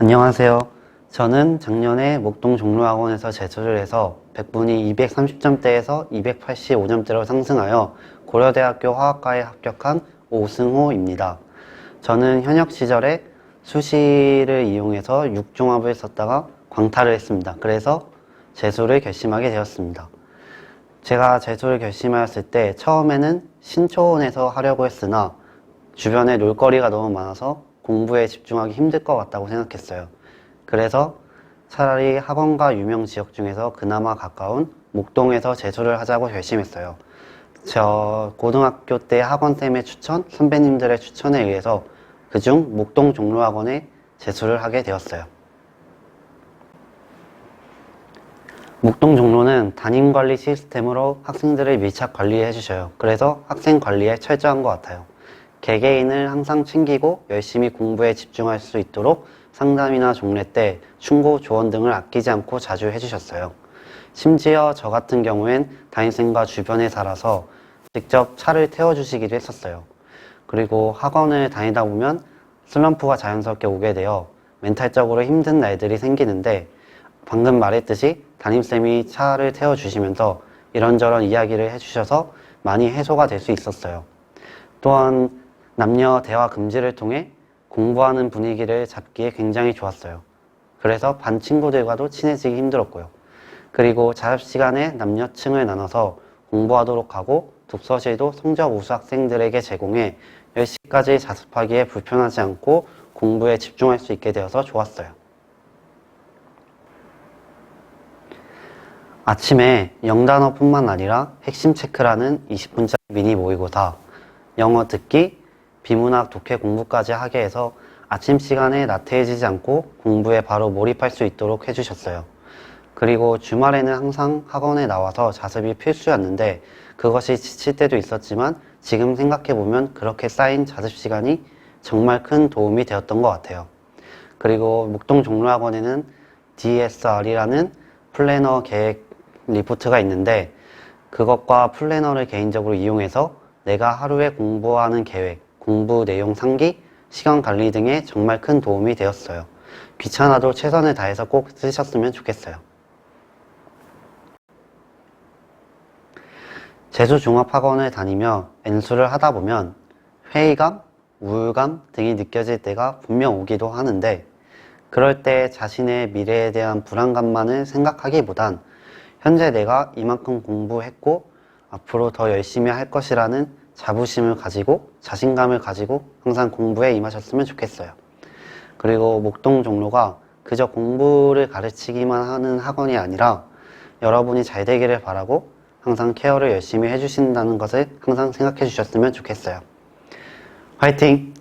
안녕하세요. 저는 작년에 목동 종로학원에서 재수를 해서 100분이 230점대에서 285점대로 상승하여 고려대학교 화학과에 합격한 오승호입니다. 저는 현역 시절에 수시를 이용해서 육종합을 썼다가 광탈을 했습니다. 그래서 재수를 결심하게 되었습니다. 제가 재수를 결심하였을 때 처음에는 신촌에서 하려고 했으나 주변에 놀거리가 너무 많아서 공부에 집중하기 힘들 것 같다고 생각했어요. 그래서 차라리 학원과 유명 지역 중에서 그나마 가까운 목동에서 재수를 하자고 결심했어요. 저 고등학교 때 학원쌤의 추천, 선배님들의 추천에 의해서 그중 목동 종로학원에 재수를 하게 되었어요. 목동 종로는 담임 관리 시스템으로 학생들을 밀착 관리해 주셔요. 그래서 학생 관리에 철저한 것 같아요. 개개인을 항상 챙기고 열심히 공부에 집중할 수 있도록 상담이나 종례 때 충고, 조언 등을 아끼지 않고 자주 해주셨어요. 심지어 저 같은 경우엔 담임쌤과 주변에 살아서 직접 차를 태워주시기도 했었어요. 그리고 학원을 다니다 보면 슬럼프가 자연스럽게 오게 되어 멘탈적으로 힘든 날들이 생기는데 방금 말했듯이 담임쌤이 차를 태워주시면서 이런저런 이야기를 해주셔서 많이 해소가 될 수 있었어요. 또한 남녀 대화 금지를 통해 공부하는 분위기를 잡기에 굉장히 좋았어요. 그래서 반 친구들과도 친해지기 힘들었고요. 그리고 자습 시간에 남녀층을 나눠서 공부하도록 하고 독서실도 성적 우수 학생들에게 제공해 10시까지 자습하기에 불편하지 않고 공부에 집중할 수 있게 되어서 좋았어요. 아침에 영단어뿐만 아니라 핵심 체크라는 20분짜리 미니 모의고사, 영어 듣기, 비문학 독해 공부까지 하게 해서 아침 시간에 나태해지지 않고 공부에 바로 몰입할 수 있도록 해주셨어요. 그리고 주말에는 항상 학원에 나와서 자습이 필수였는데 그것이 지칠 때도 있었지만 지금 생각해보면 그렇게 쌓인 자습 시간이 정말 큰 도움이 되었던 것 같아요. 그리고 목동 종로학원에는 DSR이라는 플래너 계획 리포트가 있는데 그것과 플래너를 개인적으로 이용해서 내가 하루에 공부하는 계획, 공부 내용 상기, 시간 관리 등에 정말 큰 도움이 되었어요. 귀찮아도 최선을 다해서 꼭 쓰셨으면 좋겠어요. 재수종합학원을 다니며 N수를 하다 보면 회의감, 우울감 등이 느껴질 때가 분명 오기도 하는데 그럴 때 자신의 미래에 대한 불안감만을 생각하기보단 현재 내가 이만큼 공부했고 앞으로 더 열심히 할 것이라는 자부심을 가지고 자신감을 가지고 항상 공부에 임하셨으면 좋겠어요. 그리고 목동 종로가 그저 공부를 가르치기만 하는 학원이 아니라 여러분이 잘 되기를 바라고 항상 케어를 열심히 해주신다는 것을 항상 생각해 주셨으면 좋겠어요. 화이팅!